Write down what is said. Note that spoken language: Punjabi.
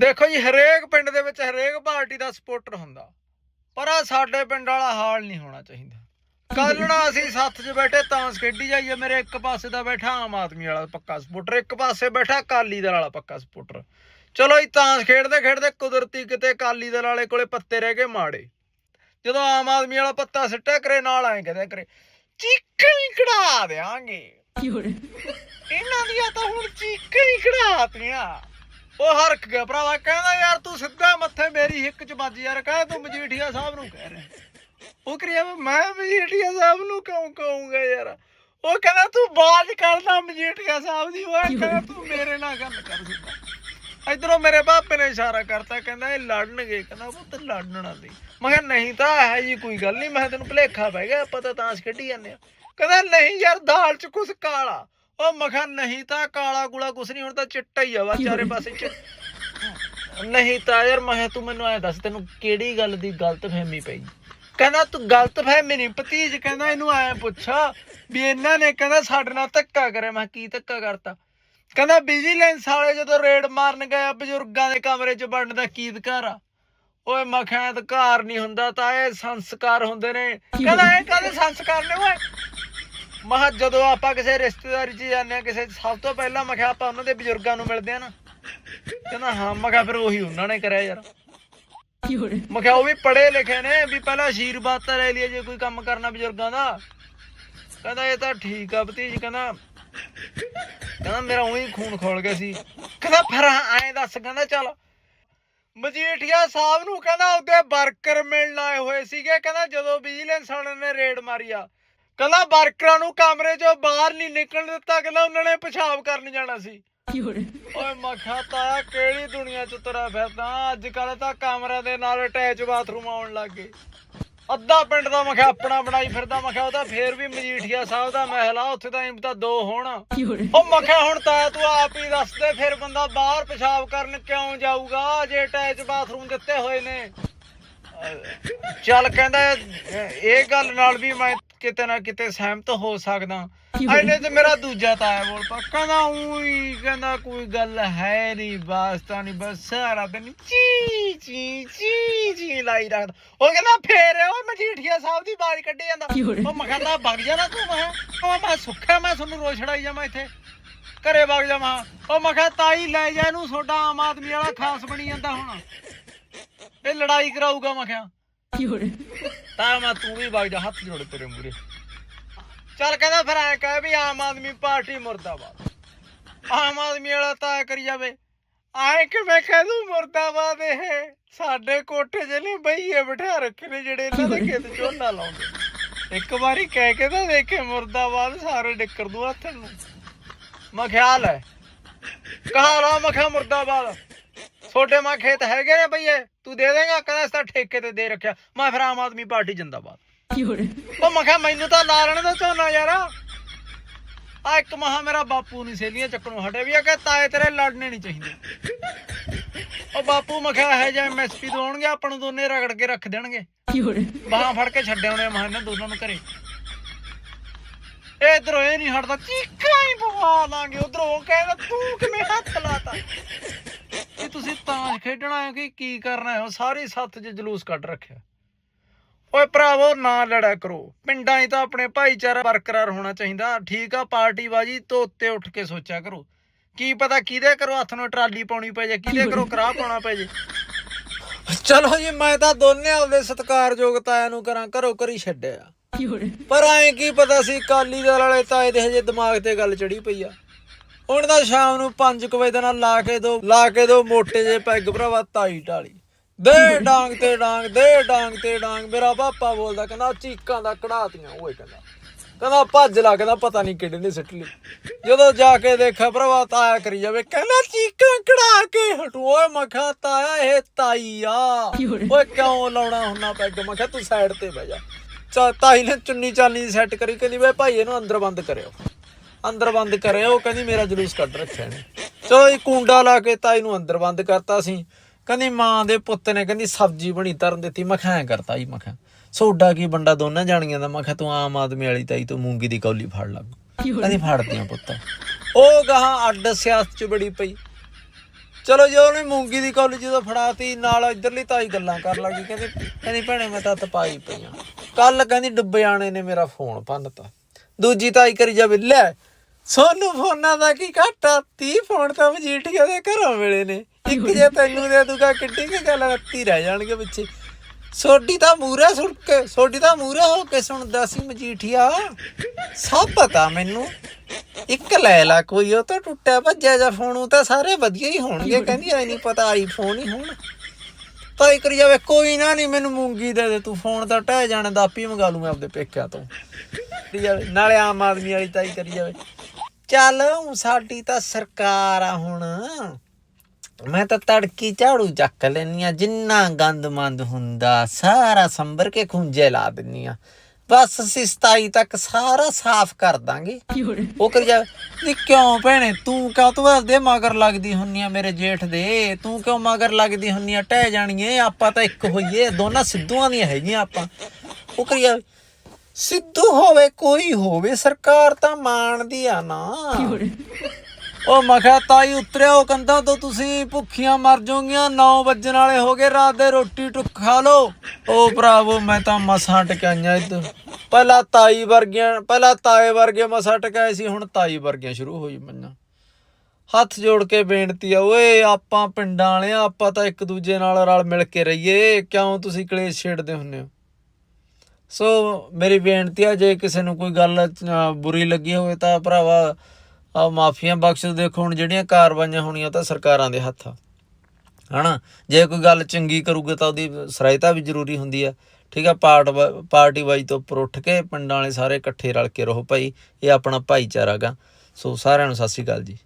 ਦੇਖੋ ਜੀ ਹਰੇਕ ਪਿੰਡ ਦੇ ਵਿੱਚ ਹਰੇਕ ਪਾਰਟੀ ਦਾ ਸਪੋਰਟਰ ਹੁੰਦਾ। ਪਰ ਆ ਸਾਡੇ ਪਿੰਡ ਵਾਲਾ ਹਾਲ ਨਹੀਂ ਹੋਣਾ ਚਾਹੀਦਾ। ਕੱਲ ਨਾ ਅਸੀਂ ਸੱਥ 'ਚ ਬੈਠੇ ਤਾਂਸ ਖੇਡੀ ਜਾਈਏ ਮੇਰੇ ਇੱਕ ਪਾਸੇ ਦਾ ਬੈਠਾ ਆਮ ਆਦਮੀ ਵਾਲਾ ਪੱਕਾ ਸਪੋਰਟਰ ਇੱਕ ਪਾਸੇ ਬੈਠਾ ਅਕਾਲੀ ਦਲ ਵਾਲਾ ਪੱਕਾ ਸਪੋਰਟਰ। ਚਲੋ ਇਹ ਤਾਂਸ ਖੇਡਦੇ ਖੇਡਦੇ ਕੁਦਰਤੀ ਕਿਤੇ ਅਕਾਲੀ ਦਲ ਵਾਲੇ ਕੋਲੇ ਪੱਤੇ ਰਹਿ ਗਏ ਮਾੜੇ। ਜਦੋਂ ਆਮ ਆਦਮੀ ਵਾਲਾ ਪੱਤਾ ਸਿੱਟਿਆ ਕਰੇ ਨਾਲ ਐਂ ਕਹਦੇ ਕਰੇ ਚੀਕਾਂ ਹੀ ਕਢਾ ਦੇਾਂਗੇ ਇਹਨਾਂ ਦੀਆਂ ਤਾਂ ਹੁਣ ਚੀਕਾਂ ਹੀ ਕਢਾਤੀਆਂ ਉਹ ਹਰਖ ਗਿਆ ਭਰਾਵਾ ਕਹਿੰਦਾ ਯਾਰ ਤੂੰ ਸਿੱਧਾ ਮੱਥੇ ਮੇਰੀ ਹਿੱਕ ਚ ਵੱਜ ਯਾਰ ਕਹੇ ਤੂੰ ਮਜੀਠੀਆ ਸਾਹਿਬ ਨੂੰ ਕਹਿ ਰਿਹਾ। ਉਹ ਕਰਿਆ ਮੈਂ ਮਜੀਠੀਆ ਸਾਹਿਬ ਨੂੰ ਕਿਉਂ ਕਹੂੰਗਾ ਯਾਰ? ਉਹ ਕਹਿੰਦਾ ਤੂੰ ਬਾਜ ਕਰਦਾ ਮਜੀਠੀਆ ਸਾਹਿਬ ਦੀ ਉਹ ਕਹਿੰਦਾ ਤੂੰ ਮੇਰੇ ਨਾਲ ਗੱਲ ਕਰ ਸਿੱਧਾ। ਇਧਰੋਂ ਮੇਰੇ ਪਾਪੇ ਨੇ ਇਸ਼ਾਰਾ ਕਰਤਾ ਕਹਿੰਦਾ ਇਹ ਲੜਨਗੇ ਕਹਿੰਦਾ ਪੁੱਤ ਲੜਨਾ ਨਹੀਂ ਮੈਂ ਕਿਹਾ ਨਹੀਂ ਤਾਂ ਹੈ ਜੀ ਕੋਈ ਗੱਲ ਨਹੀਂ ਮੈਂ ਤੈਨੂੰ ਭਲੇਖਾ ਪੈ ਗਿਆ ਆਪਾਂ ਤਾਂ ਤਾਂਸ ਖੇਡੀ ਜਾਂਦੇ ਆ ਕਹਿੰਦਾ ਨਹੀਂ ਯਾਰ ਦਾਲ ਚ ਕੁਛ ਕਾਲਾ। ਉਹ ਮੈਂ ਕਿਹਾ ਨਹੀਂ ਤਾਂ ਕਾਲਾ ਗੁਲਾ ਕੁਛ ਨਹੀਂ ਹੁਣ ਤਾਂ ਚਿੱਟਾ ਹੀ ਆ ਵਾ ਚਾਰੇ ਪਾਸੇ ਚ ਨਹੀਂ ਤਾਂ ਯਾਰ ਮੈਂ ਤੂੰ ਮੈਨੂੰ ਐ ਦੱਸ ਤੈਨੂੰ ਕਿਹੜੀ ਗੱਲ ਦੀ ਗਲਤ ਫਹਿਮੀ ਪਈ? ਕਹਿੰਦਾ ਤੂੰ ਗਲਤ ਫਹਿਮੀ ਨਹੀਂ ਭਤੀਜ ਕਹਿੰਦਾ ਇਹਨੂੰ ਐ ਪੁੱਛਾ ਵੀ ਇਹਨਾਂ ਨੇ ਕਹਿੰਦਾ ਸਾਡੇ ਨਾਲ ਧੱਕਾ ਕਰਿਆ ਮੈਂ ਕੀ ਧੱਕਾ ਕਰਤਾ? ਕਹਿੰਦਾ ਵਿਜੀਲੈਂਸ ਵਾਲੇ ਜਦੋਂ ਰੇਡ ਮਾਰਨ ਗਏ ਆ ਬਜ਼ੁਰਗਾਂ ਦੇ ਕਮਰੇ 'ਚ ਵੜਨ ਦਾ ਕੀ ਅਧਿਕਾਰ ਆ? ਓਏ ਮੈਂ ਕਿਹਾ ਅਧਿਕਾਰ ਨਹੀਂ ਹੁੰਦਾ ਤਾਂ ਇਹ ਸੰਸਕਾਰ ਹੁੰਦੇ ਨੇ। ਕਹਿੰਦਾ ਇਹ ਕਾਹਦੇ ਸੰਸਕਾਰ ਨੇ ਓਏ? ਮੈਂ ਕਿਹਾ ਜਦੋਂ ਆਪਾਂ ਕਿਸੇ ਰਿਸ਼ਤੇਦਾਰੀ 'ਚ ਜਾਂਦੇ ਆ ਕਿਸੇ ਸਭ ਤੋਂ ਪਹਿਲਾਂ ਮੈਂ ਕਿਹਾ ਆਪਾਂ ਉਹਨਾਂ ਦੇ ਬਜ਼ੁਰਗਾਂ ਨੂੰ ਮਿਲਦੇ ਆ ਨਾ। ਕਹਿੰਦਾ ਹਾਂ ਮੈਂ ਕਿਹਾ ਫਿਰ ਉਹੀ ਉਹਨਾਂ ਨੇ ਕਰਿਆ ਯਾਰ। ਮੈਂ ਕਿਹਾ ਉਹ ਵੀ ਪੜ੍ਹੇ ਲਿਖੇ ਨੇ ਵੀ ਪਹਿਲਾਂ ਆਸ਼ੀਰਵਾਦ ਤਾਂ ਲੈ ਲਈਏ ਜੇ ਕੋਈ ਕੰਮ ਕਰਨਾ ਬਜ਼ੁਰਗਾਂ ਦਾ। ਕਹਿੰਦਾ ਇਹ ਤਾਂ ਠੀਕ ਆ ਭਤੀਜ ਕਹਿੰਦਾ ਕਹਿੰਦਾ ਮੇਰਾ ਉਹੀ ਖੂਨ ਖੋਲ ਗਿਆ ਸੀ। ਕਹਿੰਦਾ ਫਿਰ ਐਂ ਦੱਸ ਕਹਿੰਦਾ ਚੱਲ। ਮਜੀਠੀਆ ਸਾਹਿਬ ਨੂੰ ਕਹਿੰਦਾ ਉਹਦੇ ਵਰਕਰ ਮਿਲਣ ਆਏ ਹੋਏ ਸੀਗੇ ਕਹਿੰਦਾ ਜਦੋਂ ਵਿਜੀਲੈਂਸ ਵਾਲਿਆਂ ਨੇ ਰੇਡ ਮਾਰੀ ਆ ਕਹਿੰਦਾ ਵਰਕਰਾਂ ਨੂੰ ਕਮਰੇ ਚੋਂ ਬਾਹਰ ਨਹੀਂ ਨਿਕਲਣ ਦਿੱਤਾ ਕਹਿੰਦਾ ਉਹਨਾਂ ਨੇ ਪਿਸ਼ਾਬ ਕਰਨ ਜਾਣਾ ਸੀ। ਓਏ ਮੱਖਾ ਤਾਂ ਕਿਹੜੀ ਦੁਨੀਆ ਚ ਤੁਰਿਆ ਫਿਰਦਾ? ਅੱਜ ਕੱਲ ਤਾਂ ਕਮਰਿਆਂ ਦੇ ਨਾਲ ਅਟੈਚ ਬਾਥਰੂਮ ਆਉਣ ਲੱਗ ਗਏ। ਅੱਧਾ ਪਿੰਡ ਦਾ ਮਖਾ ਆਪਣਾ ਬਣਾਈ ਫਿਰਦਾ ਮਖਾ ਉਹਦਾ ਫੇਰ ਵੀ ਮਜੀਠੀਆ ਸਾਹਿਬ ਦਾ ਮਹਿਲ ਆ ਉੱਥੇ ਤਾਂ ਇੰਮ ਤਾਂ ਦੋ ਹੋਣ। ਉਹ ਮਖਾ ਹੁਣ ਤਾਂ ਤੂੰ ਆਪ ਹੀ ਦੱਸ ਦੇ ਫਿਰ ਬੰਦਾ ਬਾਹਰ ਪਿਸ਼ਾਬ ਕਰਨ ਕਿਉਂ ਜਾਊਗਾ ਜੇ ਅਟੈਚ ਬਾਥਰੂਮ ਦਿੱਤੇ ਹੋਏ ਨੇ? ਚੱਲ ਕਹਿੰਦਾ ਇਹ ਗੱਲ ਨਾਲ ਵੀ ਮੈਂ ਕਿਤੇ ਨਾ ਕਿਤੇ ਸਹਿਮਤ ਹੋ ਸਕਦਾ। ਐਨੇ ਤੇ ਮੇਰਾ ਦੂਜਾ ਤਾਇਆ ਬੋਲ ਪਾ ਕਹਿੰਦਾ ਉਹੀ ਕਹਿੰਦਾ ਕੋਈ ਗੱਲ ਹੈ ਨਹੀਂ ਵਾਸਤਾ ਨਹੀਂ ਬਸ ਸਾਰਾ ਦਿਨ ਚੀ ਚੀ ਚੀ ਚੀ ਲਾਈ ਰੱਖਦਾ। ਉਹ ਕਹਿੰਦਾ ਫੇਰ ਉਹ ਮਜੀਠੀਆ ਸਾਹਿਬ ਦੀ ਬਾਜ਼ ਕੱਢੀ ਜਾਂਦਾ। ਉਹ ਮੈਂ ਕਹਿੰਦਾ ਵਗ ਜਾਣਾ ਤੂੰ ਮੈਂ ਉਹ ਮੈਂ ਸੁੱਖਾ ਮੈਂ ਤੁਹਾਨੂੰ ਰੋਜ਼ ਛੜਾਈ ਜਾਵਾਂ ਇੱਥੇ। ਘਰੇ ਵਗ ਜਾਵਾਂ। ਉਹ ਮੈਂ ਕਿਹਾ ਤਾਈ ਲੈ ਜਾ ਇਹਨੂੰ ਤੁਹਾਡਾ ਆਮ ਆਦਮੀ ਵਾਲਾ ਖਾਸ ਬਣੀ ਜਾਂਦਾ ਹੁਣ। ਇਹ ਲੜਾਈ ਕਰਾਊਗਾ ਮੈਂ ਕਿਹਾ। ਤਾਂ ਮੈਂ ਤੂੰ ਵੀ ਵਗ ਜਾ ਹੱਥ ਜੋੜ ਤੇਰੇ ਮੂਰੇ ਚੱਲ ਕਹਿੰਦਾ ਫਿਰ ਐ ਕਹੇ ਵੀ ਆਮ ਆਦਮੀ ਪਾਰਟੀ ਮੁਰਦਾਬਾਦ। ਆਮ ਆਦਮੀ ਵਾਲਾ ਤਾਂ ਐਂ ਕਰੀ ਜਾਵੇ। ਐ ਕਿਵੇਂ ਕਹਿ ਦੂੰ ਮੁਰਦਾਬਾਦ ਇਹ? ਸਾਡੇ ਕੋਠੇ 'ਚ ਨੇ ਬਈਏ ਬਿਠਾ ਰੱਖੇ ਨੇ ਜਿਹੜੇ ਇਹਨਾਂ ਦੇ ਖੇਤ ਝੋਨਾ ਲਾਉਂਦੇ। ਇੱਕ ਵਾਰੀ ਕਹਿ ਕੇ ਤਾਂ ਦੇਖੇ ਮੁਰਦਾਬਾਦ ਸਾਰੇ ਡਿੱਕਰ ਦੂ ਹੱਥ ਨੂੰ। ਮੈਂ ਖਿਆਲ ਹੈ ਕਹਾ ਲਾ, ਮੈਂ ਕਿਹਾ ਮੁਰਦਾਬਾਦ। ਛੋਟੇ ਮਾਂ ਖੇਤ ਹੈਗੇ ਨੇ ਬਈਏ ਤੂੰ ਦੇ ਦੇਗਾ ਕਹਿੰਦਾ ਇਸ ਤਾਂ ਠੇਕੇ ਤੇ ਦੇ ਰੱਖਿਆ। ਮੈਂ ਫਿਰ ਆਮ ਆਦਮੀ ਪਾਰਟੀ ਜਿੰਦਾਬਾਦ। ਉਹ ਮੈਂ ਕਿਹਾ ਮੈਨੂੰ ਤਾਂ ਲਾ ਲੈਣ ਦੋ ਝੋਨਾ ਯਾਰ। ਆ ਇੱਕ ਮਹਾ ਮੇਰਾ ਬਾਪੂ ਨਹੀਂ ਸੇਲੀਆਂ ਚੱਕਣੋਂ ਹਟੇ ਵੀ ਆ ਕਿ ਤਾਏ ਤੇਰੇ ਲੜਨੇ ਨਹੀਂ ਚਾਹੀਦੇ। ਉਹ ਬਾਪੂ ਮੈਂ ਕਿਹਾ ਹੈ ਜੇ ਐਮਐਸਪੀ ਦੋਣਗੇ ਆਪਾਂ ਨੂੰ ਦੋਨੇ ਰਗੜ ਕੇ ਰੱਖ ਦੇਣਗੇ। ਬਾਹਾਂ ਫੜ ਕੇ ਛੱਡ ਆਉਣੇ ਮਹਾਂ ਇਹਨਾਂ ਦੋਨਾਂ ਨੂੰ ਘਰੇ। ਇਹ ਇਧਰੋਂ ਇਹ ਨਹੀਂ ਹਟਦਾ ਚੀਕਾਂ ਹੀ ਪਵਾ ਲਾਂਗੇ ਉਧਰੋਂ ਕਹਿੰਦਾ ਤੂੰ ਕਿਵੇਂ ਹੱਥ ਲਾਤਾ? ਇਹ ਤੁਸੀਂ ਤਾਂ ਖੇਡਣਾ ਹੈ ਕਿ ਕੀ ਕਰਨਾ ਹੈ? ਸਾਰੀ ਸੱਥ 'ਚ ਜਲੂਸ ਕੱਢ ਰੱਖਿਆ। ਓਏ ਭਰਾਵੋ ਨਾ ਲੜਿਆ ਕਰੋ। ਪਿੰਡਾਂ 'ਚ ਤਾਂ ਆਪਣੇ ਭਾਈਚਾਰਾ ਬਰਕਰਾਰ ਹੋਣਾ ਚਾਹੀਦਾ। ਠੀਕ ਆ ਪਾਰਟੀ ਬਾਜੀ ਤੋਂ ਉੱਤੇ ਉੱਠ ਕੇ ਸੋਚਿਆ ਕਰੋ। ਕੀ ਪਤਾ ਕਿਹਦੇ ਕਰੋ ਹੱਥ ਨੂੰ ਟਰਾਲੀ ਪਾਉਣੀ ਪੈ ਜੇ ਕਿਹਦੇ ਕਰੋ ਕਰਾਹ ਪਾਉਣਾ ਪੈ ਜੇ। ਚਲੋ ਜੀ ਮੈਂ ਤਾਂ ਦੋਨੇ ਆਪਦੇ ਸਤਿਕਾਰਯੋਗ ਤਾਇਆਂ ਨੂੰ ਕਰਾਂ ਘਰੋ ਘਰੀ ਛੱਡਿਆ। ਪਰ ਐਂ ਕੀ ਪਤਾ ਸੀ ਕਾਲੀ ਦਲ ਵਾਲੇ ਤਾਏ ਦੇ ਹਜੇ ਦਿਮਾਗ ਤੇ ਗੱਲ ਚੜੀ ਪਈ ਆ। ਹੁਣ ਤਾਂ ਸ਼ਾਮ ਨੂੰ 5 ਵਜੇ ਦੇ ਨਾਲ ਲਾ ਕੇ ਦੋ, ਲਾ ਕੇ ਦੋ ਮੋਟੇ ਜੇ ਪੈਗ ਭਰਾਵਾ, ਤਾਈ ਢਾਲੀ ਦੇ ਡਾਂਗ ਤੇ ਡਾਂਗ, ਦੇ ਡਾਂਗ ਤੇ ਡਾਂਗ, ਮੇਰਾ ਪਾਪਾ ਬੋਲਦਾ, ਕਹਿੰਦਾ ਚੀਕਾਂ ਦਾ ਕਢਾਤੀਆਂ, ਓਏ ਕਹਿੰਦਾ। ਕਹਿੰਦਾ ਭੱਜ ਲਾ, ਕਹਿੰਦਾ ਪਤਾ ਨਹੀਂ ਕਿਹੜੇ ਨੇ ਸਿੱਟ ਲਈ ਜਦੋਂ ਜਾ ਕੇ ਦੇਖਿਆ ਭਰਾਵਾ, ਤਾਇਆ ਕਰੀ ਜਾਵੇ, ਕਹਿੰਦਾ ਚੀਕਾਂ ਕਢਾ ਕੇ ਹਟੋਏ ਮਖਾ ਤਾਇਆ, ਇਹ ਤਾਈ ਆ। ਓਏ ਕਿਉਂ ਲਾਉਣਾ ਹੁੰਨਾ ਪੈਗ? ਮਖਾ ਤੂੰ ਸਾਈਡ ਤੇ ਬਹਿ ਜਾ। ਤਾਈ ਨੇ ਚੁੰਨੀ ਚਾਨੀ ਸੈੱਟ ਕਰੀ, ਕਹਿੰਦੀ ਵੇ ਭਾਈ, ਇਹਨੂੰ ਅੰਦਰ ਬੰਦ ਕਰਿਓ। ਅੰਦਰ ਬੰਦ ਕਰਿਆ, ਉਹ ਕਹਿੰਦੀ ਮੇਰਾ ਜਲੂਸ ਕੱਢ ਰੱਖਿਆ ਨੇ ਚਲੋ ਇਹ ਕੁੰਡਾ ਲਾ ਕੇ ਤਾਈ ਨੂੰ ਅੰਦਰ ਬੰਦ ਕਰਤਾ ਸੀ। ਕਹਿੰਦੀ ਮਾਂ ਦੇ ਪੁੱਤ ਨੇ ਕਹਿੰਦੀ ਸਬਜ਼ੀ ਬਣੀ ਤਰਨ ਦਿੱਤੀ। ਮੈਂ ਕਿਹਾ ਕਰਤਾ ਜੀ ਮੈਂ ਕਿਹਾ, ਸੋਡਾ ਕੀ ਬੰਦਾ ਦੋਨਾਂ ਜਾਣੀਆਂ ਦਾ? ਮੈਂ ਕਿਹਾ, ਤੂੰ ਆਮ ਆਦਮੀ ਵਾਲੀ ਤਾਈ, ਤੋਂ ਮੂੰਗੀ ਦੀ ਕੌਲੀ ਫੜ ਲੱਗ ਕਹਿੰਦੀ ਫੜਦੀਆਂ ਪੁੱਤ। ਉਹ ਗਾਹਾਂ ਅੱਡ ਸਿਆਸਤ ਚ ਬੜੀ ਪਈ। ਚਲੋ ਜੇ, ਉਹਨੇ ਮੂੰਗੀ ਦੀ ਕੌਲੀ ਜਦੋਂ ਫੜਾਤੀ, ਨਾਲ ਇਧਰਲੀ ਤਾਈ ਗੱਲਾਂ ਕਰ ਲੱਗੀ ਕਹਿੰਦੀ ਕਹਿੰਦੀ, ਭੈਣੇ, ਮੈਂ ਤਾਂ ਤਪਾਈ ਪਈਆਂ ਕੱਲ ਕਹਿੰਦੀ ਡੁੱਬਿਆਣੇ ਨੇ ਮੇਰਾ ਫੋਨ ਭੰਨਤਾ ਦੂਜੀ ਤਾਈ ਕਰੀ ਜਾਵੇ, ਲੈ ਸੋਨੂੰ ਫੋਨਾਂ ਦਾ ਕੀ ਘਾਟਾ? 30 ਫੋਨ ਤਾਂ ਮਜੀਠੀਆ ਦੇ ਘਰੋਂ ਮਿਲੇ ਨੇ। ਇੱਕ ਜੇ ਤੈਨੂੰ ਦੇ ਦੂਗਾ ਕਿੱਡੀ ਕੀ ਗੱਲ, ਰੱਤੀ ਰਹਿ ਜਾਣਗੇ ਪਿੱਛੇ। ਸੋਡੀ ਤਾਂ ਮੂਰੇ ਸੁਣ ਕੇ, ਸੋਡੀ ਤਾਂ ਮੂਰੇ ਹੋ ਕੇ ਸੁਣਦਾ ਸੀ ਮਜੀਠੀਆ। ਸਭ ਪਤਾ ਮੈਨੂੰ। ਇੱਕ ਲੈ ਲਾ ਕੋਈ, ਉਹ ਤਾਂ ਟੁੱਟਿਆ ਭੱਜਿਆ ਜਾਂ ਫੋਨ, ਉਹ ਤਾਂ ਸਾਰੇ ਵਧੀਆ ਹੀ ਹੋਣਗੇ, ਕਹਿੰਦੀ ਐ ਨਹੀਂ ਪਤਾ ਆਈਫੋਨ ਹੀ ਹੋਣ। ਤਾਂ ਇੱਕ ਜਾਵੇ, ਕੋਈ ਨਾ ਨਹੀਂ ਮੈਨੂੰ ਮੂੰਗੀ ਦੇ ਦੇ, ਤੂੰ ਫੋਨ ਤਾਂ ਟਹਿ ਜਾਣਾ ਦਾ ਆਪੀ ਮੰਗਾ ਲੂ ਮੈਂ ਆਪਦੇ ਪੇਕਿਆਂ ਤੋਂ। ਨਾਲੇ ਆਮ ਆਦਮੀ ਵਾਲੀ ਤਾਈ ਕਰੀ ਜਾਵੇ। ਚੱਲ ਸਾਡੀ ਤਾਂ ਸਰਕਾਰ ਆ ਹੁਣ। ਮੈਂ ਤਾਂ ਤੜਕੀ ਝਾੜੂ ਚੱਕ ਲੈਨੀ ਆ ਜਿੰਨਾ ਗੰਦ ਮੰਦ ਹੁੰਦਾ, ਸਾਰਾ ਸੰਭਰ ਕੇ ਖੁੰਝੇ ਲਾ ਦਿੰਨੀ ਆ ਬਸ ਅਸੀਂ 27 ਤੱਕ ਸਾਰਾ ਸਾਫ਼ ਕਰ ਦਾਂਗੇ। ਉਹ ਕਰੀ ਜਾ। ਨੀ ਕਿਉਂ ਭੈਣੇ? ਤੂੰ ਕਾ ਤੂੰ ਆਪਦੇ ਮਗਰ ਲੱਗਦੀ ਹੁੰਨੀ ਆ ਮੇਰੇ ਜੇਠ ਦੇ? ਤੂੰ ਕਿਉਂ ਮਗਰ ਲੱਗਦੀ ਹੁੰਨੀ ਆ? ਟਹਿ ਜਾਣੀਏ। ਆਪਾਂ ਤਾਂ ਇੱਕ ਹੋਈਏ। ਦੋਨਾਂ ਸਿੱਧੂਆਂ ਦੀਆਂ ਹੈਗੀਆਂ ਆਪਾਂ। ਉਹ ਕਰੀ ਜਾ। ਸਿੱਧੂ ਹੋਵੇ ਕੋਈ ਹੋਵੇ ਸਰਕਾਰ ਤਾਂ ਮਾਣਦੀ ਆ ਨਾ। ਉਹ ਮਖਾ ਤਾਈ ਉਤਰਿਆ ਉਹ ਕੰਧਾਂ ਤੋਂ ਤੁਸੀਂ ਭੁੱਖੀਆਂ ਮਰ ਜਾਓਗੀਆਂ 9 ਵੱਜਣ ਵਾਲੇ ਹੋ ਗਏ ਰਾਤ ਦੇ ਰੋਟੀ ਟੁੱਕ ਖਾ ਲਓ। ਉਹ ਭਰਾਵੋ ਮੈਂ ਤਾਂ ਮਸਾਂ ਟਕਾਈਆਂ ਇੱਧਰ। ਪਹਿਲਾਂ ਤਾਈ ਵਰਗੀਆਂ ਪਹਿਲਾਂ ਤਾਏ ਵਰਗੇ ਮਸਾਂ ਟਕਾਏ ਸੀ ਹੁਣ ਤਾਈ ਵਰਗੀਆਂ ਸ਼ੁਰੂ ਹੋਈ ਮੰਨਾਂ ਹੱਥ ਜੋੜ ਕੇ ਬੇਨਤੀ ਆ ਓਏ ਆਪਾਂ ਪਿੰਡਾਂ ਵਾਲੇ ਆ ਆਪਾਂ ਤਾਂ ਇੱਕ ਦੂਜੇ ਨਾਲ ਰਲ ਮਿਲ ਕੇ ਰਹੀਏ। ਕਿਉਂ ਤੁਸੀਂ ਕਲੇਸ਼ ਛੇੜਦੇ ਹੁੰਨੇ ਹੋ? ਸੋ ਮੇਰੀ ਬੇਨਤੀ ਆ, ਜੇ ਕਿਸੇ ਨੂੰ ਕੋਈ ਗੱਲ ਬੁਰੀ ਲੱਗੀ ਹੋਵੇ ਤਾਂ ਭਰਾਵਾ ਆ ਮਾਫੀਆਂ ਬਖਸ਼, ਦੇਖੋ ਹੁਣ ਜਿਹੜੀਆਂ ਕਾਰਵਾਈਆਂ ਹੋਣੀਆਂ ਤਾਂ ਸਰਕਾਰਾਂ ਦੇ ਹੱਥ ਆ। ਹਨਾ? ਜੇ ਕੋਈ ਗੱਲ ਚੰਗੀ ਕਰੂਗੇ ਤਾਂ ਉਹਦੀ ਸਹਾਇਤਾ ਵੀ ਜ਼ਰੂਰੀ ਹੁੰਦੀ ਆ। ਠੀਕ ਆ, ਪਾਰਟ ਵਾ- ਪਾਰਟੀ ਵਾਈ ਤੋਂ ਉੱਪਰ ਉੱਠ ਕੇ ਪਿੰਡਾਂ ਵਾਲੇ ਸਾਰੇ ਇਕੱਠੇ ਰਲ ਕੇ ਰਹੋ ਭਾਈ, ਇਹ ਆਪਣਾ ਭਾਈਚਾਰਾ ਗਾ। ਸੋ ਸਾਰਿਆਂ ਨੂੰ ਸਤਿ ਸ਼੍ਰੀ ਅਕਾਲ ਜੀ।